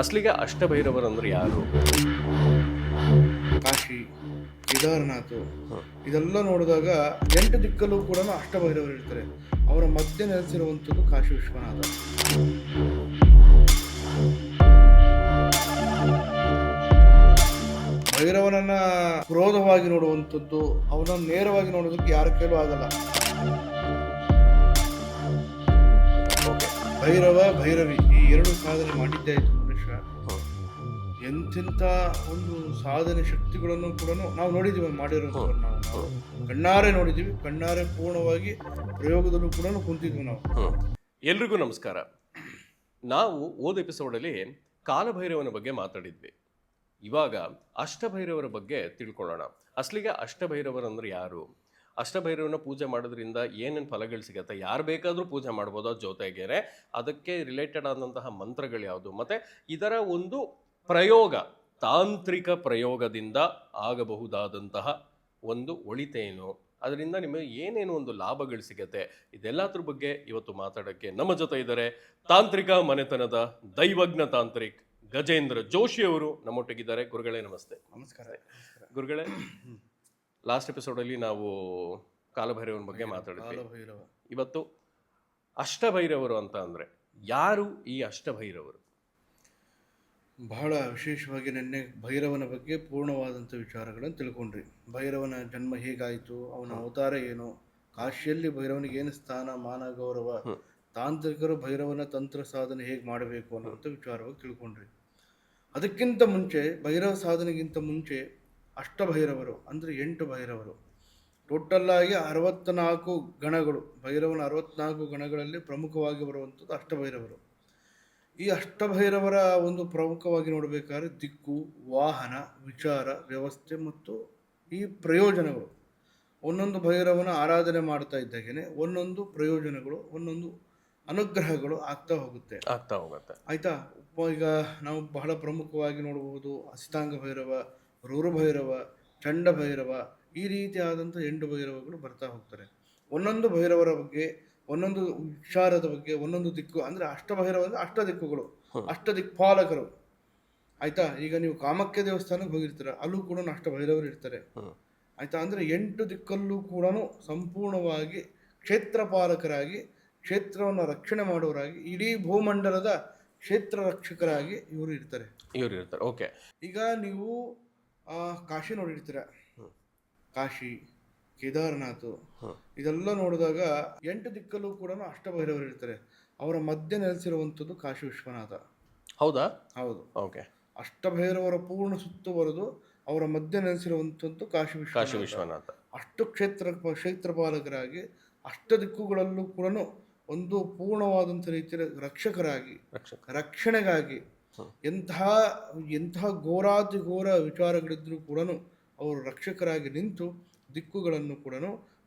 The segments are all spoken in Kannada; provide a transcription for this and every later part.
ಅಸಲಿಗೆ ಅಷ್ಟಭೈರವರಂದ್ರೆ ಯಾರು? ಕಾಶಿ ಕೇದಾರನಾಥ್ ಇದೆಲ್ಲ ನೋಡಿದಾಗ ಎಂಟು ದಿಕ್ಕಲ್ಲೂ ಕೂಡ ಅಷ್ಟಭೈರವರು ಇರ್ತಾರೆ. ಅವರ ಮಧ್ಯೆ ನೆಲೆಸಿರುವಂಥದ್ದು ಕಾಶಿ ವಿಶ್ವನಾಥ. ಭೈರವನನ್ನ ಕ್ರೋಧವಾಗಿ ನೋಡುವಂಥದ್ದು ಅವನನ್ನು ನೇರವಾಗಿ ನೋಡೋದಕ್ಕೆ ಯಾರ ಕೈಲೂ ಆಗಲ್ಲ. ಭೈರವ ಭೈರವಿ ಈ ಎರಡು ಸಾಧನೆ ಮಾಡಿದ್ದೇ ಆಯ್ತು. ಎಂತೆಂಥ ಒಂದು ಸಾಧನೆ ಶಕ್ತಿಗಳನ್ನು ಕೂಡ ನಾವು ನೋಡಿದ್ದೀವಿ ಮಾಡಿರೋ ನಾವು. ಕಣ್ಣಾರೆ ನೋಡಿದ್ದೀವಿ ಕಣ್ಣಾರೆ ಪೂರ್ಣವಾಗಿ ಪ್ರಯೋಗದಲ್ಲೂ ಕೂಡ ಕುಂತಿದ್ವಿ ನಾವು. ಎಲ್ರಿಗೂ ನಮಸ್ಕಾರ. ನಾವು ಓದ್ ಎಪಿಸೋಡಲ್ಲಿ ಕಾಲಭೈರವನ ಬಗ್ಗೆ ಮಾತಾಡಿದ್ವಿ. ಇವಾಗ ಅಷ್ಟಭೈರವರ ಬಗ್ಗೆ ತಿಳ್ಕೊಳ್ಳೋಣ. ಅಸಲಿಗೆ ಅಷ್ಟಭೈರವರಂದ್ರೆ ಯಾರು? ಅಷ್ಟಭೈರವನ ಪೂಜೆ ಮಾಡೋದ್ರಿಂದ ಏನೇನು ಫಲಗಳು ಸಿಗತ್ತೆ ಯಾರು ಬೇಕಾದರೂ ಪೂಜೆ ಮಾಡ್ಬೋದು ಜೊತೆಗೆ ಜೊತೆಗೇನೆ? ಅದಕ್ಕೆ ರಿಲೇಟೆಡ್ ಆದಂತಹ ಮಂತ್ರಗಳು ಯಾವುದು? ಮತ್ತು ಇದರ ಒಂದು ಪ್ರಯೋಗ ತಾಂತ್ರಿಕ ಪ್ರಯೋಗದಿಂದ ಆಗಬಹುದಾದಂತಹ ಒಂದು ಒಳಿತೇನು. ಅದರಿಂದ ನಿಮಗೆ ಏನೇನು ಒಂದು ಲಾಭಗಳು ಸಿಗತ್ತೆ ಇದೆಲ್ಲದ್ರ ಬಗ್ಗೆ ಇವತ್ತು ಮಾತಾಡೋಕ್ಕೆ ನಮ್ಮ ಜೊತೆ ಇದ್ದಾರೆ ತಾಂತ್ರಿಕ ಮನೆತನದ ದೈವಜ್ಞ ತಾಂತ್ರಿಕ್ ಗಜೇಂದ್ರ ಜೋಶಿ ಅವರು ನಮ್ಮೊಟ್ಟಿಗಿದ್ದಾರೆ. ಗುರುಗಳೇ ನಮಸ್ತೆ. ನಮಸ್ಕಾರ. ಗುರುಗಳೇ ಲಾಸ್ಟ್ ಎಪಿಸೋಡಲ್ಲಿ ನಾವು ಕಾಲಭೈರವನ ಬಗ್ಗೆ ಮಾತಾಡಿದ್ವಿ. ಇವತ್ತು ಅಷ್ಟಭೈರವರು ಅಂತ ಅಂದರೆ ಯಾರು ಈ ಅಷ್ಟಭೈರವರು? ಬಹಳ ವಿಶೇಷವಾಗಿ ನಿನ್ನೆ ಭೈರವನ ಬಗ್ಗೆ ಪೂರ್ಣವಾದಂಥ ವಿಚಾರಗಳನ್ನು ತಿಳ್ಕೊಂಡ್ರಿ. ಭೈರವನ ಜನ್ಮ ಹೇಗಾಯಿತು? ಅವನ ಅವತಾರ ಏನು? ಕಾಶಿಯಲ್ಲಿ ಭೈರವನಿಗೆ ಏನು ಸ್ಥಾನ ಮಾನ ಗೌರವ ತಾಂತ್ರಿಕರು ಭೈರವನ ತಂತ್ರ ಸಾಧನೆ ಹೇಗೆ ಮಾಡಬೇಕು ಅನ್ನೋಂಥ ವಿಚಾರವಾಗಿ ತಿಳ್ಕೊಂಡ್ರಿ. ಅದಕ್ಕಿಂತ ಮುಂಚೆ ಭೈರವ ಸಾಧನೆಗಿಂತ ಮುಂಚೆ ಅಷ್ಟಭೈರವರು ಅಂದರೆ ಎಂಟು ಭೈರವರು. ಟೋಟಲ್ ಆಗಿ ಅರವತ್ನಾಲ್ಕು ಗಣಗಳು ಭೈರವನ ಅರವತ್ನಾಲ್ಕು ಗಣಗಳಲ್ಲಿ ಪ್ರಮುಖವಾಗಿ ಬರುವಂಥದ್ದು ಅಷ್ಟಭೈರವರು. ಈ ಅಷ್ಟಭೈರವರ ಒಂದು ಪ್ರಮುಖವಾಗಿ ನೋಡಬೇಕಾದ್ರೆ ದಿಕ್ಕು ವಾಹನ ವಿಚಾರ ವ್ಯವಸ್ಥೆ ಮತ್ತು ಈ ಪ್ರಯೋಜನಗಳು. ಒಂದೊಂದು ಭೈರವನ ಆರಾಧನೆ ಮಾಡ್ತಾ ಇದ್ದಾಗೇನೆ ಒಂದೊಂದು ಪ್ರಯೋಜನಗಳು ಒಂದೊಂದು ಅನುಗ್ರಹಗಳು ಆಗ್ತಾ ಹೋಗುತ್ತೆ. ಆಗ್ತಾ ಹೋಗುತ್ತೆ. ಆಯ್ತಾ? ಈಗ ನಾವು ಬಹಳ ಪ್ರಮುಖವಾಗಿ ನೋಡಬಹುದು ಅಸಿತಾಂಗ ಭೈರವ ರೂರು ಭೈರವ ಚಂಡ ಭೈರವ ಈ ರೀತಿಯಾದಂಥ ಎಂಟು ಭೈರವಗಳು ಬರ್ತಾ ಹೋಗ್ತಾರೆ ಒಂದೊಂದು ಭೈರವರ ಬಗ್ಗೆ ಒಂದೊಂದು ವಿಚಾರದ ಬಗ್ಗೆ ಒಂದೊಂದು ದಿಕ್ಕು ಅಂದ್ರೆ ಅಷ್ಟಭೈರವ ಅಂದರೆ ಅಷ್ಟ ದಿಕ್ಕುಗಳು ಅಷ್ಟ ದಿಕ್ಪಾಲಕರು. ಆಯ್ತಾ? ಈಗ ನೀವು ಕಾಮಕ್ಯ ದೇವಸ್ಥಾನಕ್ಕೆ ಹೋಗಿರ್ತೀರ ಅಲ್ಲೂ ಕೂಡ ಅಷ್ಟ ಬಹಿರವರು ಇರ್ತಾರೆ. ಆಯ್ತಾ? ಅಂದ್ರೆ ಎಂಟು ದಿಕ್ಕಲ್ಲೂ ಕೂಡ ಸಂಪೂರ್ಣವಾಗಿ ಕ್ಷೇತ್ರಪಾಲಕರಾಗಿ ಕ್ಷೇತ್ರವನ್ನು ರಕ್ಷಣೆ ಮಾಡುವರಾಗಿ ಇಡೀ ಭೂಮಂಡಲದ ಕ್ಷೇತ್ರ ರಕ್ಷಕರಾಗಿ ಇವರು ಇರ್ತಾರೆ. ಇವರು ಇರ್ತಾರೆ. ಓಕೆ. ಈಗ ನೀವು ಆ, ಕಾಶಿ ನೋಡಿರ್ತೀರ. ಕಾಶಿ ಕೇದಾರನಾಥ್. ಇದೆಲ್ಲ ನೋಡಿದಾಗ ಎಂಟು ದಿಕ್ಕಲ್ಲೂ ಕೂಡ ಅಷ್ಟಭೈರವರು ಇರ್ತಾರೆ. ಅವರ ಮಧ್ಯೆ ನೆಲೆಸಿರುವಂಥದ್ದು ಕಾಶಿ ವಿಶ್ವನಾಥ. ಹೌದಾ? ಹೌದು. ಓಕೆ. ಅಷ್ಟಭೈರವರ ಪೂರ್ಣ ಸುತ್ತುವರೆದು ಅವರ ಮಧ್ಯೆ ನೆಲೆಸಿರುವಂಥದ್ದು ಕಾಶಿ ಕಾಶಿ ವಿಶ್ವನಾಥ. ಅಷ್ಟು ಕ್ಷೇತ್ರ ಕ್ಷೇತ್ರಪಾಲಕರಾಗಿ ಅಷ್ಟ ದಿಕ್ಕುಗಳಲ್ಲೂ ಕೂಡ ಒಂದು ಪೂರ್ಣವಾದಂಥ ರೀತಿಯ ರಕ್ಷಕರಾಗಿ ರಕ್ಷಕ. ರಕ್ಷಣೆಗಾಗಿ ಎಂತಹ ಎಂತಹ ಘೋರಾತಿ ಘೋರ ವಿಚಾರಗಳಿದ್ರೂ ಕೂಡ ಅವರು ರಕ್ಷಕರಾಗಿ ನಿಂತು ದಿಕ್ಕುಗಳನ್ನು ಕೂಡ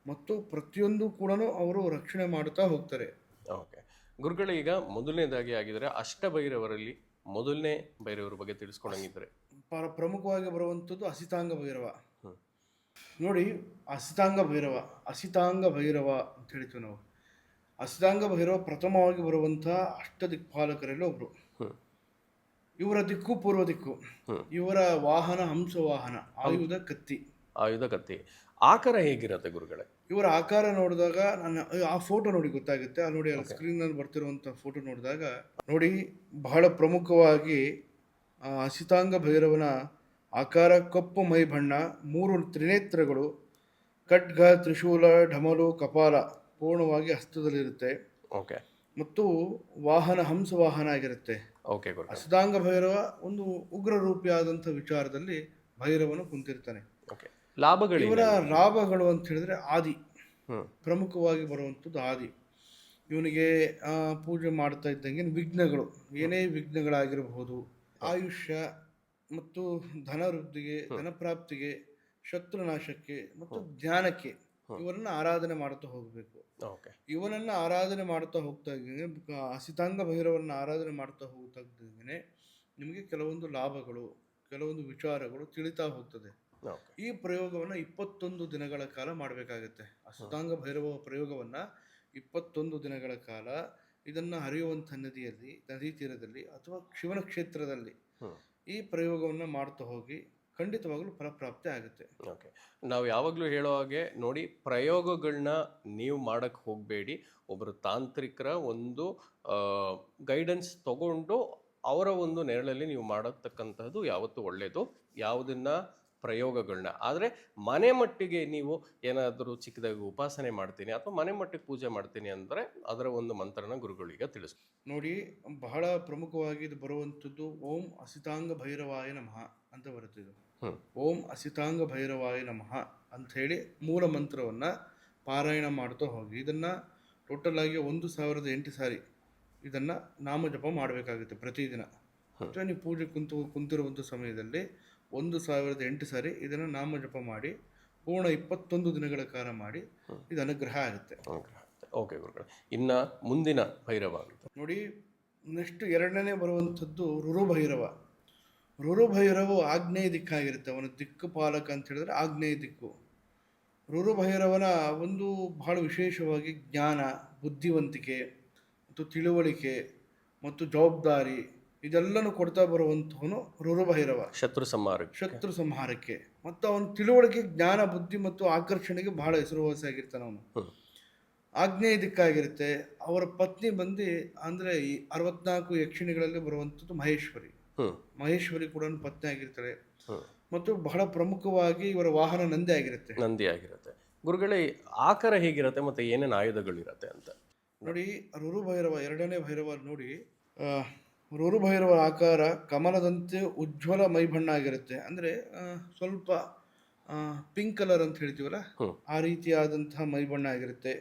ಮತ್ತು ಪ್ರತಿಯೊಂದು ಕೂಡ ಅವರು ರಕ್ಷಣೆ ಮಾಡುತ್ತಾ ಹೋಗ್ತಾರೆ. ಓಕೆ. ಗುರುಗಳೇ ಈಗ ಮೊದಲನೇದಾಗಿ ಆಗಿದ್ರೆ ಅಷ್ಟಭೈರವರಲ್ಲಿ ಮೊದಲನೇ ಭೈರವರ ಬಗ್ಗೆ ತಿಳಿಸ್ಕೊಂಡಂಗಿದ್ದಾರೆ ಪರ ಪ್ರಮುಖವಾಗಿ ಬರುವಂಥದ್ದು ಅಸಿತಾಂಗ ಭೈರವ. ನೋಡಿ ಅಸಿತಾಂಗ ಭೈರವ ಅಸಿತಾಂಗ ಭೈರವ ಅಂತ ಹೇಳ್ತೀವಿ ನಾವು. ಅಸಿತಾಂಗ ಭೈರವ ಪ್ರಥಮವಾಗಿ ಬರುವಂತಹ ಅಷ್ಟ ದಿಕ್ಪಾಲಕರಲ್ಲಿ ಒಬ್ರು. ಇವರ ದಿಕ್ಕು ಪೂರ್ವ ದಿಕ್ಕು ಇವರ ವಾಹನ ಹಂಸ ವಾಹನ ಆಯುಧ ಕತ್ತಿ. ಆಯುಧ ಕತ್ತಿ. ಆಕಾರ ಹೇಗಿರುತ್ತೆ ಗುರುಗಳೇ? ಇವರ ಆಕಾರ ನೋಡಿದಾಗ ನಾನು ಆ ಫೋಟೋ ನೋಡಿ ಗೊತ್ತಾಗುತ್ತೆ. ಅಲ್ಲಿ ನೋಡಿ ಸ್ಕ್ರೀನ್ನಲ್ಲಿ ಬರ್ತಿರುವಂತ ಫೋಟೋ ನೋಡಿದಾಗ ನೋಡಿ ಬಹಳ ಪ್ರಮುಖವಾಗಿ ಆ, ಅಸಿತಾಂಗ ಭೈರವನ ಆಕಾರ ಕಪ್ಪು ಮೈ ಬಣ್ಣ ಮೂರು ತ್ರಿನೇತ್ರಗಳು ಖಡ್ಗ ತ್ರಿಶೂಲ ಢಮಲು ಕಪಾಲ ಪೂರ್ಣವಾಗಿ ಹಸ್ತದಲ್ಲಿರುತ್ತೆ. ಓಕೆ ಮತ್ತು ವಾಹನ ಹಂಸ ವಾಹನ ಆಗಿರುತ್ತೆ. ಓಕೆ ಗುರು ಅಸಿತಾಂಗ ಭೈರವ ಒಂದು ಉಗ್ರ ರೂಪಿಯಾದಂಥ ವಿಚಾರದಲ್ಲಿ ಭೈರವನು ಕುಂತಿರ್ತಾನೆ. ಓಕೆ ಲಾಭಗಳು ಇವರ ಲಾಭಗಳು ಅಂತ ಹೇಳಿದ್ರೆ ಆದಿ. ಪ್ರಮುಖವಾಗಿ ಬರುವಂಥದ್ದು ಆದಿ. ಇವನಿಗೆ ಪೂಜೆ ಮಾಡ್ತಾ ಇದ್ದಂಗೆ ವಿಘ್ನಗಳು. ಏನೇ ವಿಘ್ನಗಳಾಗಿರಬಹುದು ಆಯುಷ್ಯ ಮತ್ತು ಧನವೃದ್ಧಿಗೆ ಧನಪ್ರಾಪ್ತಿಗೆ ಶತ್ರುನಾಶಕ್ಕೆ ಮತ್ತು ಧ್ಯಾನಕ್ಕೆ ಇವರನ್ನ ಆರಾಧನೆ ಮಾಡ್ತಾ ಹೋಗಬೇಕು. ಓಕೆ. ಇವನನ್ನ ಆರಾಧನೆ ಮಾಡ್ತಾ ಹೋಗ್ತಾ ಇದ್ದಂಗೆ ಅಸಿತಾಂಗ ಭೈರವರನ್ನ ಆರಾಧನೆ ಮಾಡ್ತಾ ಹೋಗ್ತಾ ಇದ್ದಂಗೆ ನಿಮಗೆ ಕೆಲವೊಂದು ಲಾಭಗಳು ಕೆಲವೊಂದು ವಿಚಾರಗಳು ತಿಳಿತಾ ಹೋಗ್ತದೆ. ಈ ಪ್ರಯೋಗವನ್ನು ಇಪ್ಪತ್ತೊಂದು ದಿನಗಳ ಕಾಲ ಮಾಡಬೇಕಾಗುತ್ತೆ. ಅಷ್ಟಾಂಗ ಭೈರವ ಪ್ರಯೋಗವನ್ನು ಇಪ್ಪತ್ತೊಂದು ದಿನಗಳ ಕಾಲ ಇದನ್ನು ಹರಿಯುವಂಥ ನದಿಯಲ್ಲಿ ನದಿ ತೀರದಲ್ಲಿ ಅಥವಾ ಶಿವನ ಕ್ಷೇತ್ರದಲ್ಲಿ ಈ ಪ್ರಯೋಗವನ್ನು ಮಾಡ್ತಾ ಹೋಗಿ ಖಂಡಿತವಾಗಲೂ ಫಲಪ್ರಾಪ್ತಿ ಆಗುತ್ತೆ. ಓಕೆ ನಾವು ಯಾವಾಗಲೂ ಹೇಳೋ ಹಾಗೆ ನೋಡಿ ಪ್ರಯೋಗಗಳನ್ನ ನೀವು ಮಾಡಕ್ಕೆ ಹೋಗಬೇಡಿ. ಒಬ್ಬರು ತಾಂತ್ರಿಕರ ಒಂದು ಗೈಡೆನ್ಸ್ ತಗೊಂಡು ಅವರ ಒಂದು ನೆರಳಲ್ಲಿ ನೀವು ಮಾಡತಕ್ಕಂಥದ್ದು ಯಾವತ್ತೂ ಒಳ್ಳೆಯದು ಯಾವುದನ್ನ ಪ್ರಯೋಗಗಳನ್ನ ಆದರೆ ಮನೆ ಮಟ್ಟಿಗೆ ನೀವು ಏನಾದರೂ ಚಿಕ್ಕದಾಗಿ ಉಪಾಸನೆ ಮಾಡ್ತೀನಿ ಅಥವಾ ಮನೆ ಮಟ್ಟಿಗೆ ಪೂಜೆ ಮಾಡ್ತೀನಿ ಅಂದರೆ ಅದರ ಒಂದು ಮಂತ್ರನ ಗುರುಗಳಿಗೆ ತಿಳಿಸಿ. ನೋಡಿ ಬಹಳ ಪ್ರಮುಖವಾಗಿ ಇದು ಬರುವಂಥದ್ದು ಓಂ ಅಸಿತಾಂಗ ಭೈರವಾಯ ನಮಃ ಅಂತ ಬರುತ್ತಿದ್ದು ಓಂ ಅಸಿತಾಂಗ ಭೈರವಾಯ ನಮಃ ಅಂತ ಹೇಳಿ ಮೂಲ ಮಂತ್ರವನ್ನು ಪಾರಾಯಣ ಮಾಡ್ತಾ ಹೋಗಿ. ಇದನ್ನು ಟೋಟಲ್ ಆಗಿ ಒಂದು ಸಾವಿರದ ಎಂಟು ಸಾರಿ ಇದನ್ನು ನಾಮ ಜಪ ಮಾಡಬೇಕಾಗುತ್ತೆ ಪ್ರತಿದಿನ. ಅಥವಾ ನೀವು ಪೂಜೆ ಕುಂತು ಕುಂತಿರುವಂಥ ಸಮಯದಲ್ಲಿ ಒಂದು ಸಾವಿರದ ಎಂಟು ಸಾರಿ ಇದನ್ನು ನಾಮ ಜಪ ಮಾಡಿ ಪೂರ್ಣ ಇಪ್ಪತ್ತೊಂದು ದಿನಗಳ ಕಾಲ ಮಾಡಿ ಇದು ಅನುಗ್ರಹ ಆಗುತ್ತೆ. ಓಕೆ ಗುರುಗಳೇ. ಇನ್ನು ಮುಂದಿನ ಭೈರವ ಅಂತ. ನೋಡಿ ನೆಕ್ಸ್ಟ್ ಎರಡನೇ ಬರುವಂಥದ್ದು ರುರುಭೈರವ. ರುರುಭೈರವು ಆಗ್ನೇಯ ದಿಕ್ಕಾಗಿರುತ್ತೆ. ಅವನ ದಿಕ್ಕು ಪಾಲಕ ಅಂತ ಹೇಳಿದ್ರೆ ಆಗ್ನೇಯ ದಿಕ್ಕು. ರುರುಭೈರವನ ಒಂದು ಬಹಳ ವಿಶೇಷವಾಗಿ ಜ್ಞಾನ ಬುದ್ಧಿವಂತಿಕೆ ಮತ್ತು ತಿಳುವಳಿಕೆ ಮತ್ತು ಜವಾಬ್ದಾರಿ ಇದೆಲ್ಲನೂ ಕೊಡ್ತಾ ಬರುವಂಥವನು ರುರುಭೈರವ. ಶತ್ರು ಸಂಹಾರಕ್ಕೆ. ಶತ್ರು ಸಂಹಾರಕ್ಕೆ. ಮತ್ತು ಅವನ ತಿಳುವಳಿಕೆ ಜ್ಞಾನ ಬುದ್ಧಿ ಮತ್ತು ಆಕರ್ಷಣೆಗೆ ಬಹಳ ಹೆಸರುವಾಸಿಯಾಗಿರ್ತಾನೆ ಅವನು. ಆಗ್ನೇಯ ದಿಕ್ಕಾಗಿರುತ್ತೆ ಅವರ ಪತ್ನಿ ಬಂದು ಅಂದರೆ ಈ ಅರವತ್ನಾಲ್ಕು ಯಕ್ಷಿಣಿಗಳಲ್ಲಿ ಬರುವಂಥದ್ದು ಮಹೇಶ್ವರಿ. ಮಹೇಶ್ವರಿ ಕೂಡ ಪತ್ನಿ ಆಗಿರ್ತಾರೆ ಮತ್ತು ಬಹಳ ಪ್ರಮುಖವಾಗಿ ಇವರ ವಾಹನ ನಂದಿ ಆಗಿರುತ್ತೆ. ನಂದಿ ಆಗಿರುತ್ತೆ. ಗುರುಗಳೇ ಆಕಾರ ಹೇಗಿರುತ್ತೆ ಮತ್ತೆ ಏನೇನು ಆಯುಧಗಳಿರುತ್ತೆ ಅಂತ? ನೋಡಿ ರುರು ಭೈರವ ಎರಡನೇ ಭೈರವ ನೋಡಿ ಆ, ಭೈರವ ಆಕಾರ ಕಮಲದಂತೆ ಉಜ್ವಲ ಮೈಬಣ್ಣ ಆಗಿರುತ್ತೆ. ಅಂದರೆ ಸ್ವಲ್ಪ ಪಿಂಕ್ ಕಲರ್ ಅಂತ ಹೇಳ್ತೀವಲ್ಲ ಆ ರೀತಿಯಾದಂತಹ ಮೈಬಣ್ಣ ಆಗಿರುತ್ತೆ.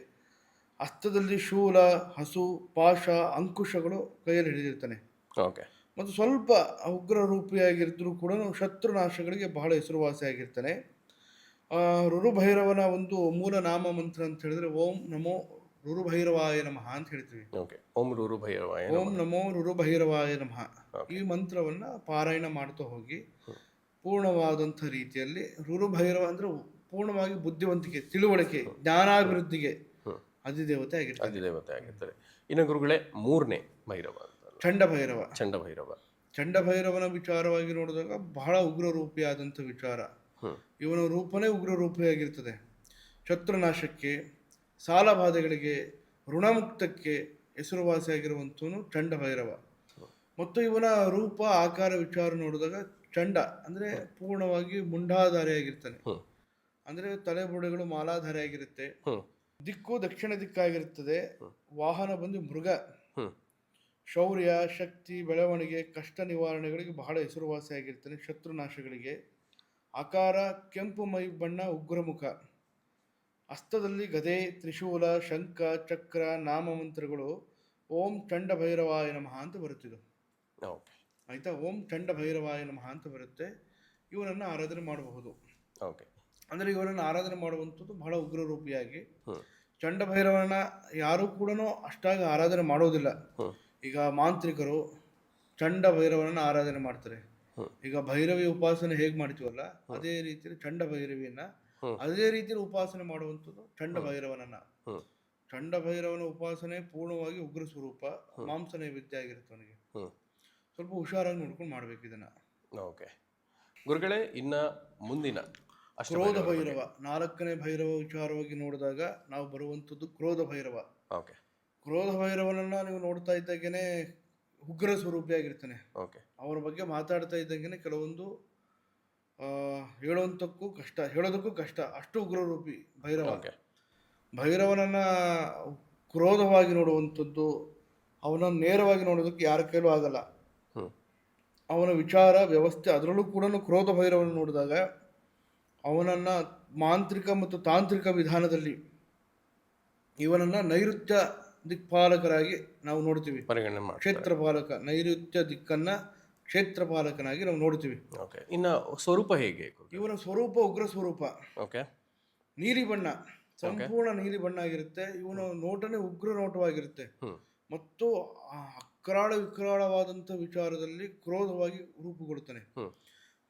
ಹಸ್ತದಲ್ಲಿ ಶೂಲ ಹಸು ಪಾಶ ಅಂಕುಶಗಳು ಕೈಯಲ್ಲಿ ಹಿಡಿದಿರ್ತಾನೆ. ಓಕೆ. ಮತ್ತು ಸ್ವಲ್ಪ ಉಗ್ರ ರೂಪಿಯಾಗಿದ್ದರೂ ಕೂಡ ಶತ್ರುನಾಶಗಳಿಗೆ ಬಹಳ ಹೆಸರುವಾಸಿಯಾಗಿರ್ತಾನೆ ರುರುಭೈರವನ ಒಂದು ಮೂಲ ನಾಮ ಮಂತ್ರ ಅಂತ ಹೇಳಿದ್ರೆ ಓಂ ನಮೋ ರುರುಭೈರವಾಯ ನಮಃ ಅಂತ ಹೇಳ್ತೀವಿ. ಓಕೆ ಓಂ ರೂರು ಭೈರವಾಯ ಓಂ ನಮೋ. ರುರುಭೈರವಾಯ ನಮಃ. ಈ ಮಂತ್ರವನ್ನ ಪಾರಾಯಣ ಮಾಡ್ತಾ ಹೋಗಿ ಪೂರ್ಣವಾದಂಥ ರೀತಿಯಲ್ಲಿ ರುರುಭೈರವ ಅಂದ್ರೆ ಪೂರ್ಣವಾಗಿ ಬುದ್ಧಿವಂತಿಕೆ ತಿಳುವಳಿಕೆ ಜ್ಞಾನಾಭಿವೃದ್ಧಿಗೆ. ಅಧಿದೇವತೆ ಆಗಿರ್ತಾರೆ ಅಧಿದೇವತೆ ಆಗಿರ್ತಾರೆ ಇನ್ನು ಗುರುಗಳೇ ಮೂರನೇ ಭೈರವ ಚಂಡ ಭೈರವ ಚಂಡ ಭೈರವ ಚಂಡ ಭೈರವನ ವಿಚಾರವಾಗಿ ನೋಡಿದಾಗ ಬಹಳ ಉಗ್ರ ರೂಪಿಯಾದಂಥ ವಿಚಾರ ಇವನ ರೂಪನೇ ಉಗ್ರ ರೂಪಿಯಾಗಿರ್ತದೆ ಶತ್ರುನಾಶಕ್ಕೆ ಸಾಲ ಬಾಧೆಗಳಿಗೆ ಋಣಮುಕ್ತಕ್ಕೆ ಹೆಸರುವಾಸಿಯಾಗಿರುವಂಥವನು ಚಂಡ ಭೈರವ ಮತ್ತು ಇವನ ರೂಪ ಆಕಾರ ವಿಚಾರ ನೋಡಿದಾಗ ಚಂಡ ಅಂದರೆ ಪೂರ್ಣವಾಗಿ ಮುಂಡಾಧಾರಿಯಾಗಿರ್ತಾನೆ. ಅಂದರೆ ತಲೆಬುಡೆಗಳು ಮಾಲಾಧಾರಿಯಾಗಿರುತ್ತೆ. ದಿಕ್ಕು ದಕ್ಷಿಣ ದಿಕ್ಕಾಗಿರುತ್ತದೆ ವಾಹನ ಬಂದು ಮೃಗ. ಶೌರ್ಯ ಶಕ್ತಿ ಬೆಳವಣಿಗೆ ಕಷ್ಟ ನಿವಾರಣೆಗಳಿಗೆ ಬಹಳ ಹೆಸರುವಾಸಿಯಾಗಿರ್ತಾನೆ ಶತ್ರುನಾಶಗಳಿಗೆ. ಆಕಾರ ಕೆಂಪು ಮೈ ಬಣ್ಣ ಉಗ್ರಮುಖ. ಹಸ್ತದಲ್ಲಿ ಗದೆ ತ್ರಿಶೂಲ ಶಂಖ ಚಕ್ರ ನಾಮಮಂತ್ರಗಳು ಓಂ ಚಂಡ ಭೈರವಾಯ ನಮಃ ಅಂತ ಬರುತ್ತಿದ್ದು ಓಕೆ. ಆಯಿತಾ? ಓಂ ಚಂಡ ಭೈರವಾಯ ನಮಃ ಅಂತ ಬರುತ್ತೆ. ಇವನನ್ನು ಆರಾಧನೆ ಮಾಡಬಹುದು. ಓಕೆ. ಅಂದರೆ ಇವರನ್ನು ಆರಾಧನೆ ಮಾಡುವಂಥದ್ದು ಬಹಳ ಉಗ್ರ ರೂಪಿಯಾಗಿ ಚಂಡ ಭೈರವನ ಯಾರೂ ಕೂಡ ಅಷ್ಟಾಗಿ ಆರಾಧನೆ ಮಾಡೋದಿಲ್ಲ. ಈಗ ಮಾಂತ್ರಿಕರು ಚಂಡ ಭೈರವನನ್ನ ಆರಾಧನೆ ಮಾಡ್ತಾರೆ. ಈಗ ಭೈರವಿ ಉಪಾಸನೆ ಹೇಗೆ ಮಾಡ್ತೀವಲ್ಲ ಅದೇ ರೀತಿಯಲ್ಲಿ ಚಂಡ ಭೈರವಿಯನ್ನ. ಅದೇ ರೀತಿಯಲ್ಲಿ ಉಪಾಸನೆ ಮಾಡುವಂಥದ್ದು ಚಂಡ ಭೈರವನನ್ನ. ಚಂಡ ಭೈರವನ ಉಪಾಸನೆ ಪೂರ್ಣವಾಗಿ ಉಗ್ರ ಸ್ವರೂಪ ಮಾಂಸ ನೈವೇದ್ಯ ಆಗಿರುತ್ತೆ ಅವನಿಗೆ. ಸ್ವಲ್ಪ ಹುಷಾರಾಗಿ ನೋಡ್ಕೊಂಡು ಮಾಡ್ಬೇಕು ಇದನ್ನ. ಓಕೆ. ಗುರುಗಳೇ ಇನ್ನ ಮುಂದಿನ ಕ್ರೋಧ ಭೈರವ ನಾಲ್ಕನೇ ಭೈರವ ವಿಚಾರವಾಗಿ ನೋಡಿದಾಗ ನಾವು ಬರುವಂಥದ್ದು ಕ್ರೋಧ ಭೈರವ. ಓಕೆ. ಕ್ರೋಧ ಭೈರವನನ್ನ ನೀವು ನೋಡ್ತಾ ಇದ್ದಾಗೇನೆ ಉಗ್ರ ಸ್ವರೂಪಿಯಾಗಿರ್ತಾನೆ ಅವರ ಬಗ್ಗೆ ಮಾತಾಡ್ತಾ ಇದ್ದಂಗೆ ಕೆಲವೊಂದು ಹೇಳುವಂಥಕ್ಕೂ ಕಷ್ಟ ಹೇಳೋದಕ್ಕೂ ಕಷ್ಟ. ಅಷ್ಟು ಉಗ್ರರೂಪಿ ಭೈರವ ಭೈರವನನ್ನ ಕ್ರೋಧವಾಗಿ ನೋಡುವಂಥದ್ದು ಅವನನ್ನು ನೇರವಾಗಿ ನೋಡೋದಕ್ಕೆ ಯಾರ ಕೈಲೂ ಆಗಲ್ಲ. ಅವನ ವಿಚಾರ ವ್ಯವಸ್ಥೆ ಅದರಲ್ಲೂ ಕೂಡ ಕ್ರೋಧ ಭೈರವನ ನೋಡಿದಾಗ ಅವನನ್ನು ಮಾಂತ್ರಿಕ ಮತ್ತು ತಾಂತ್ರಿಕ ವಿಧಾನದಲ್ಲಿ ಇವನನ್ನು ನೈಋತ್ಯ ದಿಕ್ಪಾಲಕರಾಗಿ ನಾವು ನೋಡ್ತೀವಿ. ಪರಿಗಣನೆ ಮಾಡಿ ಕ್ಷೇತ್ರಪಾಲಕ ನೈಋತ್ಯ ದಿಕ್ಕನ್ನ ಕ್ಷೇತ್ರಪಾಲಕನಾಗಿ ನಾವು ನೋಡ್ತೀವಿ. ಓಕೆ ಇನ್ನ ಸ್ವರೂಪ ಹೇಗೆ? ಇವನ ಸ್ವರೂಪ ಉಗ್ರ ಸ್ವರೂಪ. ಓಕೆ ನೀಲಿ ಬಣ್ಣ. ಸಂಪೂರ್ಣ ನೀಲಿ ಬಣ್ಣ ಆಗಿರುತ್ತೆ. ಇವನ ನೋಟನೇ ಉಗ್ರ ನೋಟವಾಗಿರುತ್ತೆ. ಮತ್ತು ಅಕ್ರಾಳ ವಿಕ್ರಾಳವಾದಂಥ ವಿಚಾರದಲ್ಲಿ ಕ್ರೋಧವಾಗಿ ರೂಪುಗೊಳ್ತಾನೆ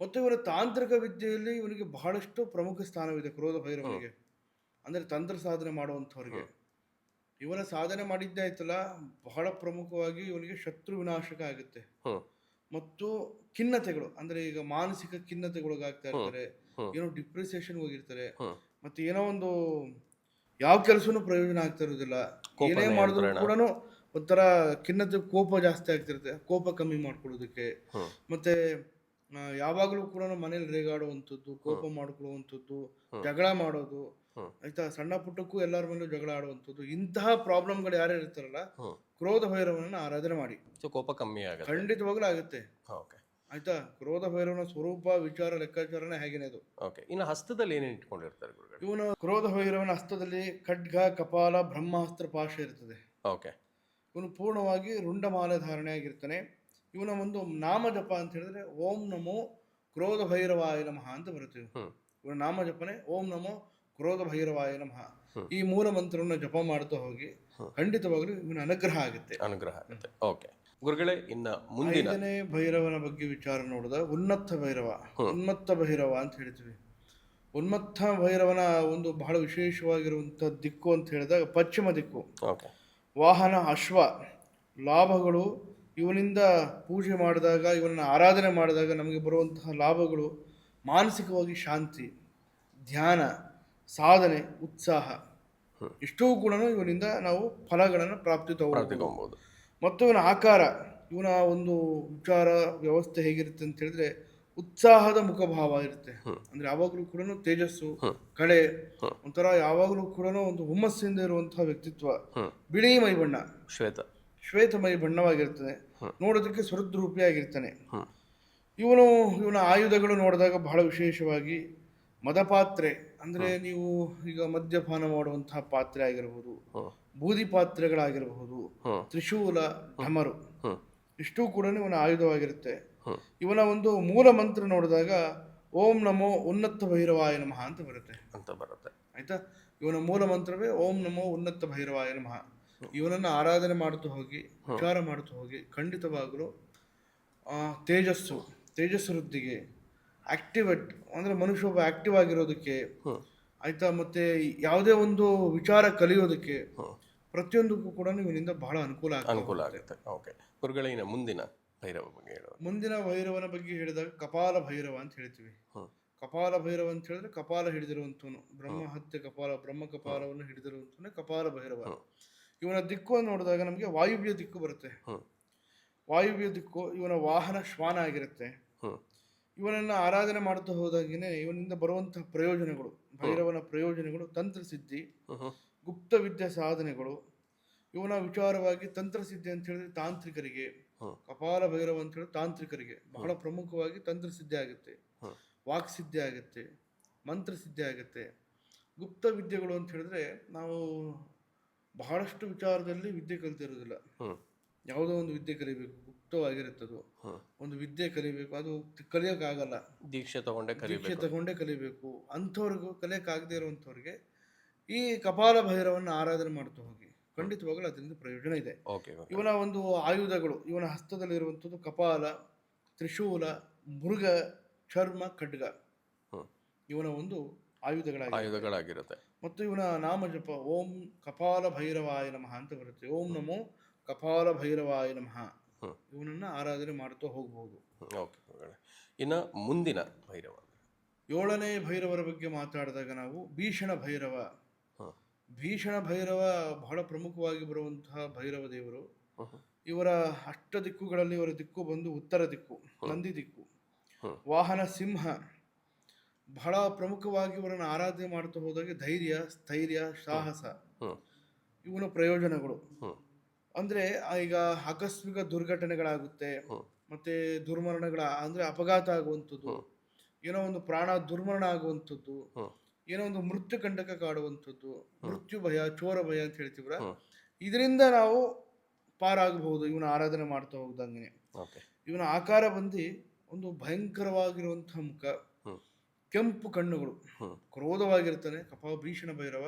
ಮತ್ತು ಇವನ ತಾಂತ್ರಿಕ ವಿದ್ಯೆಯಲ್ಲಿ ಇವನಿಗೆ ಬಹಳಷ್ಟು ಪ್ರಮುಖ ಸ್ಥಾನವಿದೆ ಕ್ರೋಧ ಭೈರವನಿಗೆ. ಅಂದರೆ ತಂತ್ರ ಸಾಧನೆ ಮಾಡುವಂಥವ್ರಿಗೆ. ಇವನ ಸಾಧನೆ ಮಾಡಿದ್ದೇ ಆಯ್ತಲ್ಲ ಬಹಳ ಪ್ರಮುಖವಾಗಿ ಇವನಿಗೆ ಶತ್ರು ವಿನಾಶಕ ಆಗುತ್ತೆ. ಮತ್ತು ಖಿನ್ನತೆಗಳು ಅಂದ್ರೆ ಈಗ ಮಾನಸಿಕ ಖಿನ್ನತೆಗೊಳಗಾಗ್ತಾ ಇರ್ತಾರೆ. ಏನೋ ಡಿಪ್ರೆಸೇಷನ್ ಹೋಗಿರ್ತಾರೆ ಮತ್ತೆ ಏನೋ ಒಂದು ಯಾವ ಕೆಲಸನೂ ಪ್ರಯೋಜನ ಆಗ್ತಾ ಇರೋದಿಲ್ಲ ಏನೇ ಮಾಡಿದ್ರು. ಕೂಡ ಒಂಥರ ಖಿನ್ನತೆ ಕೋಪ ಜಾಸ್ತಿ ಆಗ್ತಿರುತ್ತೆ ಕೋಪ ಕಮ್ಮಿ ಮಾಡ್ಕೊಳ್ಳೋದಕ್ಕೆ ಮತ್ತೆ ಯಾವಾಗಲೂ ಕೂಡ ಮನೇಲಿ ರೇಗಾಡುವಂಥದ್ದು ಕೋಪ ಮಾಡ್ಕೊಳ್ಳುವಂಥದ್ದು ಜಗಳ ಮಾಡೋದು. ಆಯ್ತಾ? ಸಣ್ಣ ಪುಟ್ಟಕ್ಕೂ ಎಲ್ಲರ ಮೇಲೂ ಜಗಳ ಆಡುವಂಥದ್ದು ಇಂತಹ ಪ್ರಾಬ್ಲಮ್ಗಳು ಯಾರು ಇರ್ತಾರಲ್ಲ ಕ್ರೋಧ ಭೈರವನ ಆರಾಧನೆ ಮಾಡಿ. ಸೊ ಕೋಪ ಕಮ್ಮಿ ಆಗುತ್ತೆ. ಖಂಡಿತವಾಗ್ಲೂ ಆಗುತ್ತೆ. ಓಕೆ ಆಯ್ತಾ? ಕ್ರೋಧ ಭೈರವನ ಸ್ವರೂಪ ವಿಚಾರ ಲೆಕ್ಕಾಚಾರನೇ ಹೇಗೇನೆ ಅದು. ಓಕೆ ಇನ್ನು ಹಸ್ತದಲ್ಲಿ ಏನೇನು ಇಟ್ಕೊಂಡಿರ್ತಾರೆ ಗುರುಗಳು? ಇವನು ಕ್ರೋಧ ಭೈರವನ ಹಸ್ತದಲ್ಲಿ ಖಡ್ಗ ಕಪಾಲ ಬ್ರಹ್ಮಾಸ್ತ್ರ ಪಾಶ ಇರ್ತದೆ. ಓಕೆ ಇವನು ಪೂರ್ಣವಾಗಿ ರುಂಡಮಾಲೆ ಧಾರಣೆ ಆಗಿರ್ತಾನೆ ಇವನ ಒಂದು ನಾಮ ಜಪ ಅಂತ ಹೇಳಿದ್ರೆ ಓಂ ನಮೋ ಕ್ರೋಧ ಭೈರವಾಯ ನಮಃ ಅಂತ ಬರುತ್ತೆ. ಇವನು. ಇವನ ನಾಮ ಜಪನೆ ಓಂ ನಮೋ ಕ್ರೋಧ ಭೈರವಾಯ ನಮಃ. ಈ ಮೂಲ ಮಂತ್ರವನ್ನು ಜಪ ಮಾಡ್ತಾ ಹೋಗಿ ಖಂಡಿತವಾಗಲೂ ಇವನ ಅನುಗ್ರಹ ಆಗುತ್ತೆ. ಅನುಗ್ರಹ ಆಗುತ್ತೆ. ಓಕೆ ಗುರುಗಳೇ ಇನ್ನ ಮುಂದಿನ ಐದನೇ ಭೈರವನ ಬಗ್ಗೆ ವಿಚಾರ ನೋಡಿದ ಉನ್ನತ ಭೈರವ. ಉನ್ಮತ್ತ ಭೈರವ ಅಂತ ಹೇಳ್ತೀವಿ. ಉನ್ಮತ್ತ ಭೈರವನ ಒಂದು ಬಹಳ ವಿಶೇಷವಾಗಿರುವಂಥ ದಿಕ್ಕು ಅಂತ ಹೇಳಿದಾಗ ಪಶ್ಚಿಮ ದಿಕ್ಕು. ವಾಹನ ಅಶ್ವ ಲಾಭಗಳು ಇವನಿಂದ ಪೂಜೆ ಮಾಡಿದಾಗ ಇವನನ್ನು ಆರಾಧನೆ ಮಾಡಿದಾಗ ನಮಗೆ ಬರುವಂತಹ ಲಾಭಗಳು ಮಾನಸಿಕವಾಗಿ ಶಾಂತಿ ಧ್ಯಾನ ಸಾಧನೆ ಉತ್ಸಾಹ. ಇಷ್ಟೂ ಕೂಡ ಇವನಿಂದ ನಾವು ಫಲಗಳನ್ನು ಪ್ರಾಪ್ತಿ ತಗೊಳ್ಬೋದು ಮತ್ತು ಇವನ ಆಕಾರ ಇವನ ಒಂದು ವಿಚಾರ ವ್ಯವಸ್ಥೆ ಹೇಗಿರುತ್ತೆ ಅಂತ ಹೇಳಿದ್ರೆ ಉತ್ಸಾಹದ ಮುಖಭಾವ ಇರುತ್ತೆ. ಅಂದ್ರೆ ಯಾವಾಗಲೂ ಕೂಡ ತೇಜಸ್ಸು ಕಳೆ. ಒಂಥರ ಯಾವಾಗಲೂ ಕೂಡ ಒಂದು ಹುಮ್ಮಸ್ಸಿಂದ ಇರುವಂತಹ ವ್ಯಕ್ತಿತ್ವ. ಬಿಳಿ ಮೈ ಬಣ್ಣ. ಶ್ವೇತ. ಶ್ವೇತಮೈ ಬಣ್ಣವಾಗಿರ್ತದೆ. ನೋಡೋದಕ್ಕೆ ಸ್ವರದ್ರೂಪಿಯಾಗಿರ್ತಾನೆ. ಇವನು ಇವನ ಆಯುಧಗಳು ನೋಡಿದಾಗ ಬಹಳ ವಿಶೇಷವಾಗಿ ಮದಪಾತ್ರೆ ಅಂದ್ರೆ ನೀವು ಈಗ ಮದ್ಯಪಾನ ಮಾಡುವಂತಹ ಪಾತ್ರೆ ಆಗಿರಬಹುದು ಬೂದಿ ಪಾತ್ರೆಗಳಾಗಿರಬಹುದು ತ್ರಿಶೂಲ ಢಮರು ಇಷ್ಟು ಕೂಡ ಇವನ ಆಯುಧವಾಗಿರುತ್ತೆ. ಇವನ ಒಂದು ಮೂಲ ಮಂತ್ರ ನೋಡಿದಾಗ ಓಂ ನಮೋ ಉನ್ನತ ಭೈರವಾಯ ನಮಃ ಅಂತ ಬರುತ್ತೆ. ಅಂತ ಬರುತ್ತೆ. ಆಯ್ತಾ? ಇವನ ಮೂಲ ಮಂತ್ರವೇ ಓಂ ನಮೋ ಉನ್ನತ ಭೈರವಾಯ ನಮಃ. ಇವನನ್ನು ಆರಾಧನೆ ಮಾಡುತ್ತಾ ಹೋಗಿ ವಿಚಾರ ಮಾಡುತ್ತಾ ಹೋಗಿ ಖಂಡಿತವಾಗಲೂ ಆ, ತೇಜಸ್ಸು ತೇಜಸ್ಸು ವೃದ್ಧಿಗೆ ಆಕ್ಟಿವೇಟ್ ಅಂದರೆ ಮನುಷ್ಯ ಒಬ್ಬ ಆಕ್ಟಿವ್ ಆಗಿರೋದಕ್ಕೆ ಆಯ್ತಾ ಮತ್ತೆ ಯಾವುದೇ ಒಂದು ವಿಚಾರ ಕಲಿಯೋದಕ್ಕೆ ಪ್ರತಿಯೊಂದಕ್ಕೂ ಕೂಡ ಇವನಿಂದ ಬಹಳ ಅನುಕೂಲ ಅನುಕೂಲ ಆಗುತ್ತೆ. ಓಕೆ ಗುರುಗಳಿನ ಇನ್ನು ಮುಂದಿನ ಭೈರವ ಬಗ್ಗೆ ಹೇಳುವ ಮುಂದಿನ ಭೈರವನ ಬಗ್ಗೆ ಹೇಳಿದಾಗ ಕಪಾಲ ಭೈರವ ಅಂತ ಹೇಳ್ತೀವಿ. ಕಪಾಲ ಭೈರವ ಅಂತ ಹೇಳಿದ್ರೆ ಕಪಾಲ ಹಿಡಿದಿರುವಂತವನು. ಬ್ರಹ್ಮ ಹತ್ಯೆ ಕಪಾಲ ಬ್ರಹ್ಮ ಕಪಾಲವನ್ನು ಹಿಡಿದಿರುವಂತವನೇ ಕಪಾಲ ಭೈರವ. ಇವನ ದಿಕ್ಕು ನೋಡಿದಾಗ ನಮಗೆ ವಾಯುವ್ಯ ದಿಕ್ಕು ಬರುತ್ತೆ. ವಾಯುವ್ಯ ದಿಕ್ಕು ಇವನ ವಾಹನ ಶ್ವಾನ ಆಗಿರುತ್ತೆ. ಇವನನ್ನ ಆರಾಧನೆ ಮಾಡುತ್ತಾ ಹೋದಾಗಿನೇ ಇವನಿಂದ ಬರುವಂತಹ ಪ್ರಯೋಜನಗಳು ಭೈರವನ ಪ್ರಯೋಜನಗಳು ತಂತ್ರಸಿದ್ಧಿ ಗುಪ್ತ ವಿದ್ಯಾ ಸಾಧನೆಗಳು ಇವನ ವಿಚಾರವಾಗಿ ತಂತ್ರಸಿದ್ಧಿ ಅಂತ ಹೇಳಿದ್ರೆ ತಾಂತ್ರಿಕರಿಗೆ. ಕಪಾಲ ಭೈರವ ಅಂತ ಹೇಳಿದ್ರೆ ತಾಂತ್ರಿಕರಿಗೆ ಬಹಳ ಪ್ರಮುಖವಾಗಿ ತಂತ್ರ ಸಿದ್ಧಿ ಆಗುತ್ತೆ ವಾಕ್ ಸಿದ್ಧಿ ಆಗುತ್ತೆ ಮಂತ್ರಸಿದ್ಧಿ ಆಗುತ್ತೆ. ಗುಪ್ತ ವಿದ್ಯೆಗಳು ಅಂತ ಹೇಳಿದ್ರೆ ನಾವು ಬಹಳಷ್ಟು ವಿಚಾರದಲ್ಲಿ ವಿದ್ಯೆ ಕಲಿತಿರೋದಿಲ್ಲ. ಯಾವುದೋ ಒಂದು ವಿದ್ಯೆ ಕಲಿಬೇಕು. ಗುಪ್ತವಾಗಿರುತ್ತದು ಹ್ಮ್ ಒಂದು ವಿದ್ಯೆ ಕಲಿಬೇಕು ಅದು ಕಲಿಯೋಕ್ಕಾಗಲ್ಲ. ದೀಕ್ಷೆ ತಗೊಂಡೆ ದೀಕ್ಷೆ ತಗೊಂಡೇ ಕಲಿಬೇಕು. ಅಂಥವ್ರಿಗೂ ಕಲಿಯೋಕ್ಕಾಗದೇ ಇರುವಂಥವ್ರಿಗೆ ಈ ಕಪಾಲ ಭೈರವನ್ನು ಆರಾಧನೆ ಮಾಡ್ತಾ ಹೋಗಿ. ಖಂಡಿತವಾಗಲೂ ಅದರಿಂದ ಪ್ರಯೋಜನ ಇದೆ. ಇವನ ಒಂದು ಆಯುಧಗಳು ಇವನ ಹಸ್ತದಲ್ಲಿರುವಂಥದ್ದು ಕಪಾಲ ತ್ರಿಶೂಲ ಮೃಗ ಚರ್ಮ ಖಡ್ಗ. ಇವನ ಒಂದು ಆಯುಧಗಳಾಗಿರುತ್ತೆ. ಮತ್ತು ಇವನ ನಾಮ ಜಪ ಓಂ ಕಪಾಲ ಭೈರವಾಯ ನಮಃ ಅಂತ ಬರುತ್ತೆ. ಓಂ ನಮೋ ಕಪಾಲ ಭೈರವಾಯ ನಮಃ. ಇವನನ್ನ ಆರಾಧನೆ ಮಾಡ್ತಾ ಹೋಗಬಹುದು ಓಕೆ ಇನ್ನು ಮುಂದಿನ ಭೈರವ. ಏಳನೇ ಭೈರವರ ಬಗ್ಗೆ ಮಾತಾಡಿದಾಗ ನಾವು ಭೀಷಣ ಭೈರವ. ಭೀಷಣ ಭೈರವ ಬಹಳ ಪ್ರಮುಖವಾಗಿ ಬರುವಂತಹ ಭೈರವ ದೇವರು. ಇವರ ಅಷ್ಟ ದಿಕ್ಕುಗಳಲ್ಲಿ ಇವರ ದಿಕ್ಕು ಬಂದು ಉತ್ತರ ದಿಕ್ಕು ನಂದಿ ದಿಕ್ಕು. ವಾಹನ ಸಿಂಹ. ಬಹಳ ಪ್ರಮುಖವಾಗಿ ಇವರನ್ನು ಆರಾಧನೆ ಮಾಡ್ತಾ ಹೋದಾಗ ಧೈರ್ಯ ಸ್ಥೈರ್ಯ ಸಾಹಸ. ಇವನ ಪ್ರಯೋಜನಗಳು. ಅಂದ್ರೆ ಈಗ ಆಕಸ್ಮಿಕ ದುರ್ಘಟನೆಗಳಾಗುತ್ತೆ ಮತ್ತೆ ದುರ್ಮರಣಗಳ ಅಂದ್ರೆ ಅಪಘಾತ ಆಗುವಂಥದ್ದು ಏನೋ ಒಂದು ಪ್ರಾಣ ದುರ್ಮರಣ ಆಗುವಂಥದ್ದು ಏನೋ ಒಂದು ಮೃತ್ಯು ಕಂಡಕ ಕಾಡುವಂಥದ್ದು ಮೃತ್ಯು ಭಯ ಚೋರ ಭಯ ಅಂತ ಹೇಳ್ತೀವ್ರ? ಇದರಿಂದ ನಾವು ಪಾರಾಗಬಹುದು ಇವನ ಆರಾಧನೆ ಮಾಡ್ತಾ ಹೋಗ್ದಂಗೆ ಇವನ ಆಕಾರ ಬಂದು ಒಂದು ಭಯಂಕರವಾಗಿರುವಂತಹ ಮುಖ. ಕೆಂಪು ಕಣ್ಣುಗಳು. ಕ್ರೋಧವಾಗಿರ್ತಾನೆ ಕಪ ಭೀಷಣ ಭೈರವ.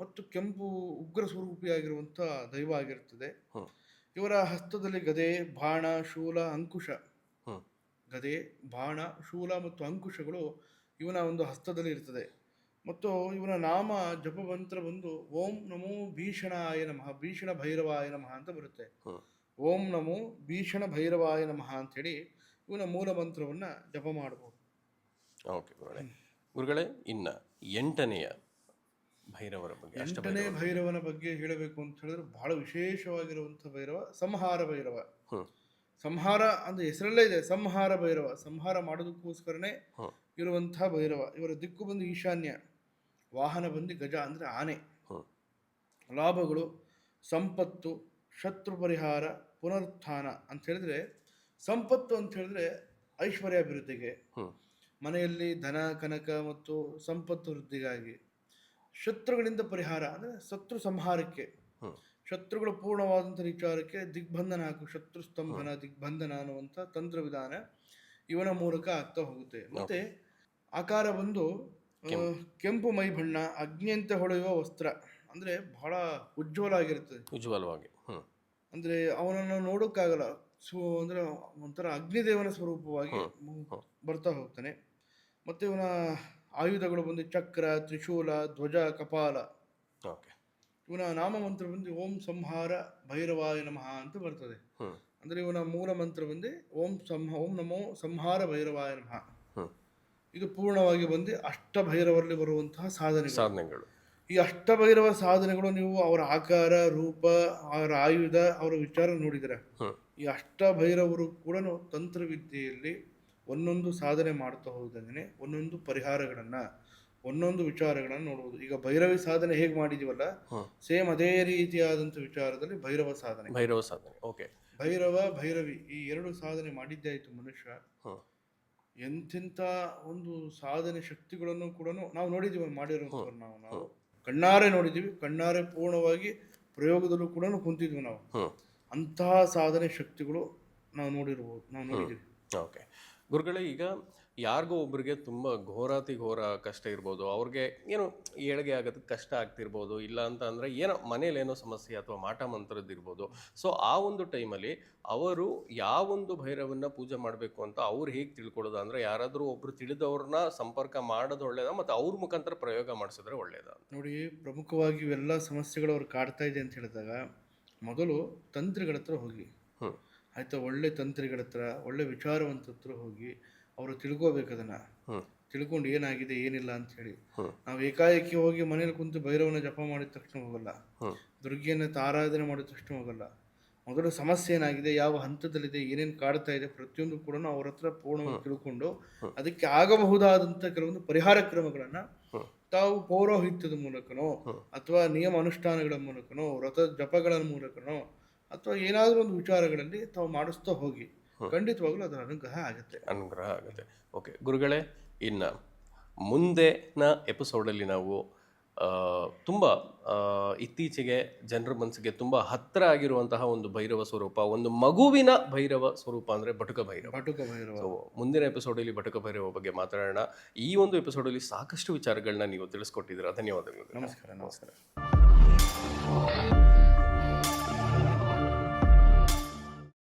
ಮತ್ತು ಕೆಂಪು ಉಗ್ರ ಸ್ವರೂಪಿಯಾಗಿರುವಂಥ ದೈವ ಆಗಿರುತ್ತದೆ. ಇವರ ಹಸ್ತದಲ್ಲಿ ಗದೆ ಬಾಣ ಶೂಲ ಅಂಕುಶ. ಗದೆ ಬಾಣ ಶೂಲ ಮತ್ತು ಅಂಕುಶಗಳು ಇವನ ಒಂದು ಹಸ್ತದಲ್ಲಿ ಇರ್ತದೆ. ಮತ್ತು ಇವನ ನಾಮ ಜಪಮಂತ್ರ ಬಂದು ಓಂ ನಮೋ ಭೀಷಣಾಯ ನಮಃ ಭೀಷಣ ಭೈರವಾಯ ನಮಃ ಅಂತ ಬರುತ್ತೆ. ಓಂ ನಮೋ ಭೀಷಣ ಭೈರವಾಯ ನಮಃ ಅಂತೇಳಿ ಇವನ ಮೂಲ ಮಂತ್ರವನ್ನು ಜಪ ಮಾಡಬಹುದು ಓಕೆ ಗುರುಗಳೇ ಇನ್ನ ಎಂಟನೆಯ ಭೈರವರ ಬಗ್ಗೆ ಎಂಟನೇ ಭೈರವನ ಬಗ್ಗೆ ಹೇಳಬೇಕು ಅಂತ ಹೇಳಿದ್ರೆ ಬಹಳ ವಿಶೇಷವಾಗಿರುವಂಥ ಭೈರವ ಸಂಹಾರ ಭೈರವ. ಸಂಹಾರ ಅಂದ್ರೆ ಹೆಸರಲ್ಲೇ ಇದೆ ಸಂಹಾರ ಭೈರವ. ಸಂಹಾರ ಮಾಡೋದಕ್ಕೋಸ್ಕರನೇ ಇರುವಂತಹ ಭೈರವ. ಇವರ ದಿಕ್ಕು ಬಂದು ಈಶಾನ್ಯ ವಾಹನ ಬಂದು ಗಜ ಅಂದ್ರೆ ಆನೆ. ಲಾಭಗಳು ಸಂಪತ್ತು ಶತ್ರು ಪರಿಹಾರ ಪುನರುತ್ಥಾನ ಅಂತ ಹೇಳಿದ್ರೆ ಸಂಪತ್ತು ಅಂತ ಹೇಳಿದ್ರೆ ಐಶ್ವರ್ಯಾಭಿವೃದ್ಧಿಗೆ. ಮನೆಯಲ್ಲಿ ಧನ ಕನಕ ಮತ್ತು ಸಂಪತ್ತು ವೃದ್ಧಿಗಾಗಿ. ಶತ್ರುಗಳಿಂದ ಪರಿಹಾರ ಅಂದರೆ ಶತ್ರು ಸಂಹಾರಕ್ಕೆ. ಶತ್ರುಗಳು ಪೂರ್ಣವಾದಂಥ ವಿಚಾರಕ್ಕೆ ದಿಗ್ಬಂಧನ ಹಾಕು ಶತ್ರು ಸ್ತಂಭನ ದಿಗ್ಬಂಧನ ಅನ್ನುವಂಥ ತಂತ್ರ ವಿಧಾನ ಇವನ ಮೂಲಕ ಆಗ್ತಾ ಹೋಗುತ್ತೆ. ಮತ್ತೆ ಆಕಾರ ಬಂದು ಕೆಂಪು. ಮೈ ಬಣ್ಣ ಅಗ್ನಿಯಂತೆ ಹೊಳೆಯುವ ವಸ್ತ್ರ ಅಂದ್ರೆ ಬಹಳ ಉಜ್ವಲ ಆಗಿರ್ತದೆ ಉಜ್ವಲವಾಗಿ ಅಂದ್ರೆ ಅವನನ್ನು ನೋಡೋಕ್ಕಾಗಲ್ಲ ಸೊ ಅಂದ್ರೆ ಒಂಥರ ಅಗ್ನಿದೇವನ ಸ್ವರೂಪವಾಗಿ ಬರ್ತಾ ಹೋಗ್ತಾನೆ. ಮತ್ತೆ ಇವನ ಆಯುಧಗಳು ಬಂದು ಚಕ್ರ ತ್ರಿಶೂಲ ಧ್ವಜ ಕಪಾಲ. ಓಕೆ. ಇವನ ನಾಮಮಂತ್ರ ಬಂದು ಓಂ ಸಂಹಾರ ಭೈರವಾಯ ನಮಃ ಅಂತ ಬರ್ತದೆ. ಅಂದರೆ ಇವನ ಮೂಲ ಮಂತ್ರ ಬಂದು ಓಂ ಸಂಹ ಓಂ ನಮೋ ಸಂಹಾರ ಭೈರವಾಯ ನಮಃ. ಇದು ಪೂರ್ಣವಾಗಿ ಬಂದು ಅಷ್ಟಭೈರವರಲ್ಲಿ ಬರುವಂತಹ ಸಾಧನೆ ಸಾಧನೆಗಳು. ಈ ಅಷ್ಟಭೈರವ ಸಾಧನೆಗಳು ನೀವು ಅವರ ಆಕಾರ ರೂಪ ಅವರ ಆಯುಧ ಅವರ ವಿಚಾರ ನೋಡಿದರೆ ಈ ಅಷ್ಟಭೈರವರು ಕೂಡ ತಂತ್ರವಿದ್ಯೆಯಲ್ಲಿ ಒಂದೊಂದು ಸಾಧನೆ ಮಾಡ್ತಾ ಹೋದಂಗೆ ಒಂದೊಂದು ಪರಿಹಾರಗಳನ್ನು ಒಂದೊಂದು ವಿಚಾರಗಳನ್ನು ನೋಡಬಹುದು ಈಗ ಭೈರವಿ ಸಾಧನೆ ಹೇಗೆ ಮಾಡಿದೀವಲ್ಲ ಸೇಮ್ ಅದೇ ರೀತಿಯಾದಂಥ ವಿಚಾರದಲ್ಲಿ ಭೈರವ ಸಾಧನೆ. ಭೈರವ ಸಾಧನೆ ಓಕೆ. ಭೈರವ ಭೈರವಿ ಈ ಎರಡು ಸಾಧನೆ ಮಾಡಿದ್ದಾಯ್ತು ಮನುಷ್ಯ. ಎಂಥೆಂಥ ಒಂದು ಸಾಧನೆ ಶಕ್ತಿಗಳನ್ನು ಕೂಡ ನಾವು ನೋಡಿದ್ದೀವಿ ಮಾಡಿರುವಂಥವ್ರು ನಾವು. ನಾವು ಕಣ್ಣಾರೆ ನೋಡಿದ್ದೀವಿ ಕಣ್ಣಾರೆ ಪೂರ್ಣವಾಗಿ ಪ್ರಯೋಗದಲ್ಲೂ ಕೂಡ ಕುಂತಿದ್ವಿ ನಾವು. ಅಂತಹ ಸಾಧನೆ ಶಕ್ತಿಗಳು ನಾವು ನೋಡಿರ್ಬೋದು ನಾವು ನೋಡಿದ್ದೀವಿ. ಓಕೆ. ಗುರುಗಳೇ ಈಗ ಯಾರಿಗೋ ಒಬ್ರಿಗೆ ತುಂಬ ಘೋರಾತಿ ಘೋರ ಕಷ್ಟ ಇರ್ಬೋದು ಅವ್ರಿಗೆ ಏನು ಏಳಿಗೆ ಆಗೋದಕ್ಕೆ ಕಷ್ಟ ಆಗ್ತಿರ್ಬೋದು ಇಲ್ಲ ಅಂತ ಅಂದರೆ ಏನೋ ಮನೇಲಿ ಏನೋ ಸಮಸ್ಯೆ ಅಥವಾ ಮಾಟ ಮಂತ್ರದ್ದಿರ್ಬೋದು ಸೊ ಆ ಒಂದು ಟೈಮಲ್ಲಿ ಅವರು ಯಾವ ಒಂದು ಭೈರವನ್ನ ಪೂಜೆ ಮಾಡಬೇಕು ಅಂತ ಅವ್ರು ಹೇಗೆ ತಿಳ್ಕೊಳ್ಳೋದು ಅಂದರೆ ಯಾರಾದರೂ ಒಬ್ರು ತಿಳಿದವ್ರನ್ನ ಸಂಪರ್ಕ ಮಾಡೋದು ಒಳ್ಳೇದ ಮತ್ತು ಅವ್ರ ಮುಖಾಂತರ ಪ್ರಯೋಗ ಮಾಡಿಸಿದ್ರೆ ಒಳ್ಳೇದ ನೋಡಿ ಪ್ರಮುಖವಾಗಿ ಇವೆಲ್ಲ ಸಮಸ್ಯೆಗಳು ಅವ್ರು ಕಾಡ್ತಾ ಇದೆ ಅಂತ ಹೇಳಿದಾಗ ಮೊದಲು ತಂತ್ರಿಗಳ ಹತ್ರ ಹೋಗಿ. ಹ್ಞೂ ಆಯ್ತಾ ಒಳ್ಳೆ ತಂತ್ರಿಗಳ ಹತ್ರ ಒಳ್ಳೆ ವಿಚಾರವಂತ ಹತ್ರ ಹೋಗಿ ಅವರು ತಿಳ್ಕೋಬೇಕು ಅದನ್ನ. ತಿಳ್ಕೊಂಡು ಏನಾಗಿದೆ ಏನಿಲ್ಲ ಅಂತ ಹೇಳಿ. ನಾವು ಏಕಾಏಕಿ ಹೋಗಿ ಮನೇಲಿ ಕುಂತು ಭೈರವನ ಜಪ ಮಾಡಿದ ತಕ್ಷಣ ಹೋಗಲ್ಲ. ದುರ್ಗೆಯನ್ನ ದುರ್ಗಿಯನ್ನು ಆರಾಧನೆ ಮಾಡಿದ ತಕ್ಷಣ ಹೋಗಲ್ಲ. ಮೊದಲು ಸಮಸ್ಯೆ ಏನಾಗಿದೆ ಯಾವ ಹಂತದಲ್ಲಿದೆ ಏನೇನು ಕಾಡ್ತಾ ಇದೆ ಪ್ರತಿಯೊಂದು ಕೂಡ ಅವ್ರ ಹತ್ರ ಪೂರ್ಣವಾಗಿ ತಿಳ್ಕೊಂಡು ಅದಕ್ಕೆ ಆಗಬಹುದಾದಂತ ಕೆಲವೊಂದು ಪರಿಹಾರ ಕ್ರಮಗಳನ್ನ ತಾವು ಪೌರೋಹಿತ್ಯದ ಮೂಲಕನೋ ಅಥವಾ ನಿಯಮ ಅನುಷ್ಠಾನಗಳ ಮೂಲಕನೋ ವ್ರತ ಜಪಗಳ ಮೂಲಕನೋ ಅಥವಾ ಏನಾದರೂ ಒಂದು ವಿಚಾರಗಳಲ್ಲಿ ತಾವು ಮಾಡಿಸ್ತಾ ಹೋಗಿ ಖಂಡಿತವಾಗ್ಲೂ ಅದರ ಅನುಗ್ರಹ ಆಗುತ್ತೆ. ಅನುಗ್ರಹ ಆಗುತ್ತೆ. ಓಕೆ ಗುರುಗಳೇ ಇನ್ನು ಮುಂದಿನ ಎಪಿಸೋಡಲ್ಲಿ ನಾವು ತುಂಬ ಇತ್ತೀಚೆಗೆ ಜನರ ಮನಸ್ಸಿಗೆ ತುಂಬ ಹತ್ತಿರ ಆಗಿರುವಂತಹ ಒಂದು ಭೈರವ ಸ್ವರೂಪ ಒಂದು ಮಗುವಿನ ಭೈರವ ಸ್ವರೂಪ ಅಂದರೆ ಬಟುಕ ಭೈರವ. ಬಟುಕ ಭೈರವ. ಸೊ ಮುಂದಿನ ಎಪಿಸೋಡಲ್ಲಿ ಬಟುಕ ಭೈರವ ಬಗ್ಗೆ ಮಾತಾಡೋಣ. ಈ ಒಂದು ಎಪಿಸೋಡಲ್ಲಿ ಸಾಕಷ್ಟು ವಿಚಾರಗಳನ್ನ ನೀವು ತಿಳಿಸ್ಕೊಟ್ಟಿದ್ದೀರಾ. ಧನ್ಯವಾದಗಳು. ನಮಸ್ಕಾರ ನಮಸ್ಕಾರ.